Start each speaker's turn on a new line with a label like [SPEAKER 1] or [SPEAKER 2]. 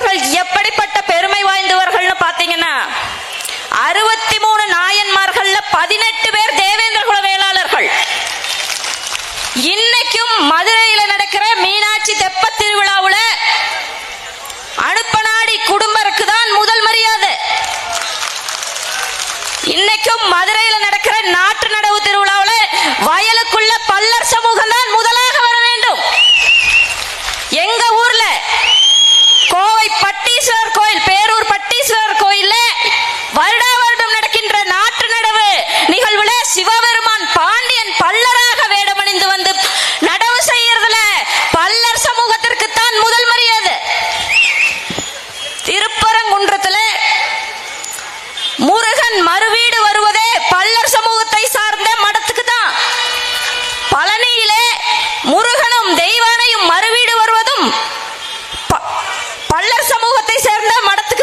[SPEAKER 1] அவர்கள் எப்படிப்பட்ட பெருமை வாய்ந்தவர்கள்னு பாத்தீங்கன்னா அறுபத்தி மூணு நாயன்மார்கள்ல பதினெட்டு பேர் தேவேந்திர குல வேளாளர்கள். இன்னைக்கும் மதுரை முருகனும் தெய்வானையும் மறுவீடு வருவதும் பல்லர் சமூகத்தை சேர்ந்த மடத்து